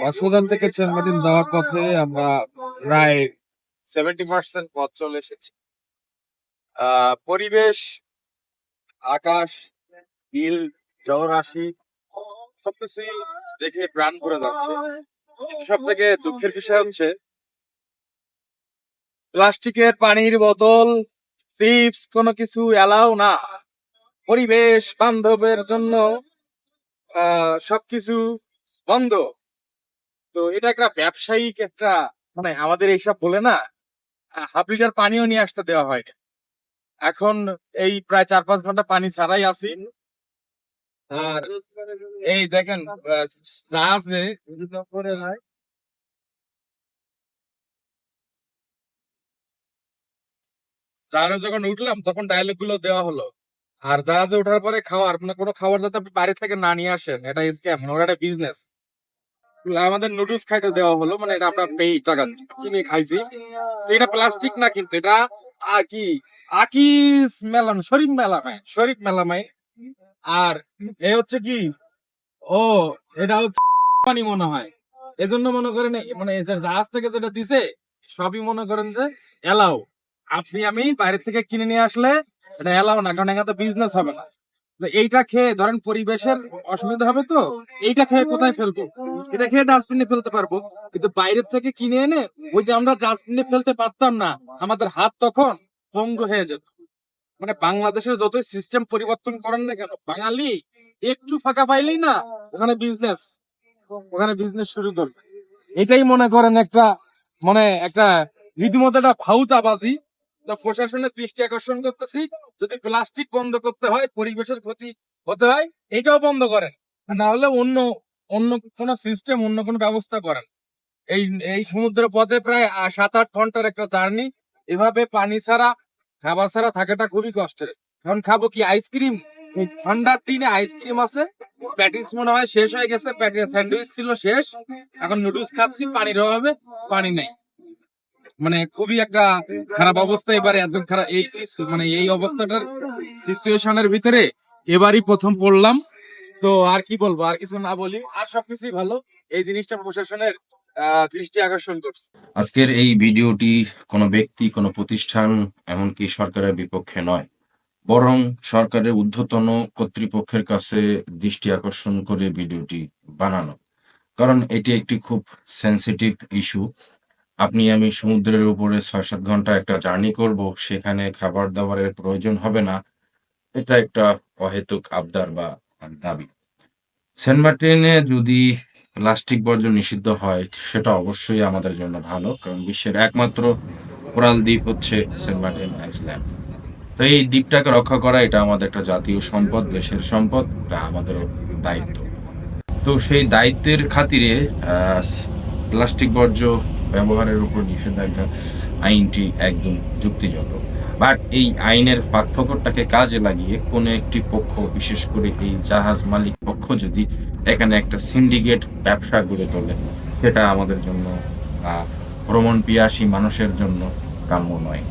কক্সবাজার থেকে চেনমাটিন যাওয়ার পথে আমরা প্রায় সেভেন্টি পার্সেন্ট পথ চলে এসেছি। পরিবেশ, আকাশ, বিল, জলরাশি, সবকিছুই দেখে প্রাণ ভরে যাচ্ছে। সব থেকে দুঃখের বিষয় হচ্ছে, প্লাস্টিকের পানির বোতল, চিপস, কোনো কিছু এলাও না। পরিবেশ বান্ধবের জন্য সবকিছু বন্ধ। তো এটা একটা ব্যবসায়িক একটা মানে আমাদের এইসব বলে না হাফ লিটার পানিও নিয়ে আসতে দেওয়া হয়। না এখন এই প্রায় চার পাঁচ ঘণ্টা পানি ছাড়াই আছি। আর এই দেখেন জাহাজে যখন উঠলাম, তখন ডায়লগগুলো দেওয়া হলো। আর জাহাজে ওঠার পরে খাওয়ার মানে কোনো খাবার যাতে আপনি বাড়ি থেকে না নিয়ে আসেন, এটা স্ক্যাম মানে ওটা একটা বিজনেস আমাদের নুডলস খাইতে দেওয়া হলো মানে এটা আমরা পেই টাকা কিনে খাইছি। তো এটা প্লাস্টিক না কিন্তু এটা আ কি আকিস মেলাম, শরীফ মেলামাই শরীফ মেলামাই। আর এ হচ্ছে কি, ও, এটা হচ্ছে পানি মনে হয়। এজন্য মনে করেন মানে জাহাজ থেকে যেটা দিছে, সবই মনে করেন যে এলাও। আপনি, আমি বাইরে থেকে কিনে নিয়ে আসলে এটা এলাও না, কারণ এখানে তো বিজনেস হবে না। এইটা খেয়ে ধরেন পরিবেশের অসুবিধা হবে তো, এইটা খেয়ে কোথায় ফেলব? এটা খেয়ে ডাস্টবিনে ফেলতে পারব। কিন্তু বাইরের থেকে কিনে এনে ওই যে আমরা ডাস্টবিনে ফেলতে পারতাম না, আমাদের হাত তখন পঙ্গু হয়ে যেত। মানে বাংলাদেশের যতই সিস্টেম পরিবর্তন করেন না কেন, বাঙালি একটু ফাঁকা পাইলেই না ওখানে বিজনেস ওখানে বিজনেস শুরু করবে। এটাই মনে করেন একটা মানে একটা রীতিমতো একটা ফাউতাবাজি। প্রশাসনের দৃষ্টি আকর্ষণ করতেছি, যদি প্লাস্টিক বন্ধ করতে হয়, পরিবেশের ক্ষতি হতে হয়, এটাও বন্ধ করেন। না হলে অন্য অন্য কোনো সিস্টেম অন্য কোনো ব্যবস্থা করেন। এই এই সমুদ্র পথে প্রায় সাত আট ঘণ্টার একটা জার্নি। এভাবে পানি ছাড়া, খাবার ছাড়া থাকাটা খুবই কষ্টের। এখন খাব কি আইসক্রিম? ঠান্ডার দিনে আইসক্রিম আছে। প্যাটিস মনে হয় শেষ হয়ে গেছে। স্যান্ডউইচ ছিল শেষ। এখন নুডলস খাচ্ছি, পানির অভাবে পানি নেই। মানে খুবই একটা খারাপ অবস্থা এবারে এত খারাপ। এই মানে এই অবস্থাটার সিচুয়েশনের ভিতরে এবারই প্রথম পড়লাম। তো আর কি বলব, আর কিছু না বলি। আর সবকিছুই ভালো। এই জিনিসটা প্রশাসনের দৃষ্টি আকর্ষণ করছে। আজকের এই ভিডিওটি কোনো ব্যক্তি, কোনো প্রতিষ্ঠান, এমনকি সরকারের বিপক্ষে নয়। বরং সরকারের ঊর্ধ্বতন কর্তৃপক্ষের কাছে দৃষ্টি আকর্ষণ করে ভিডিওটি বানানো। কারণ এটি একটি খুব সেন্সিটিভ ইস্যু আপনি, আমি সমুদ্রের উপরে ছয় সাত ঘণ্টা একটা জার্নি করব, সেখানে খাবার দাবারের প্রয়োজন হবে না। এটা একটা অহেতুক আবদার বা দাবি। সেন্ট মার্টিনে যদি প্লাস্টিক বর্জ্য নিষিদ্ধ হয়, সেটা অবশ্যই আমাদের জন্য ভালো, কারণ বিশ্বের একমাত্র কোরাল দ্বীপ হচ্ছে সেন্ট মার্টিন আইসল্যান্ড। তো এই দ্বীপটাকে রক্ষা করা, এটা আমাদের একটা জাতীয় সম্পদ, দেশের সম্পদ, এটা আমাদের দায়িত্ব। তো সেই দায়িত্বের খাতিরে প্লাস্টিক বর্জ্য ব্যবহারের উপর নিষেধাজ্ঞা আইনটি একদম যুক্তিযুক্ত। বাট এই আইনের ফাঁকফোকরটাকে কাজে লাগিয়ে কোনো একটি পক্ষ, বিশেষ করে এই জাহাজ মালিক পক্ষ যদি এখানে একটা সিন্ডিকেট ব্যবসা গড়ে তোলে, সেটা আমাদের জন্য ভ্রমণ পিয়াসী মানুষের জন্য কাম্য নয়।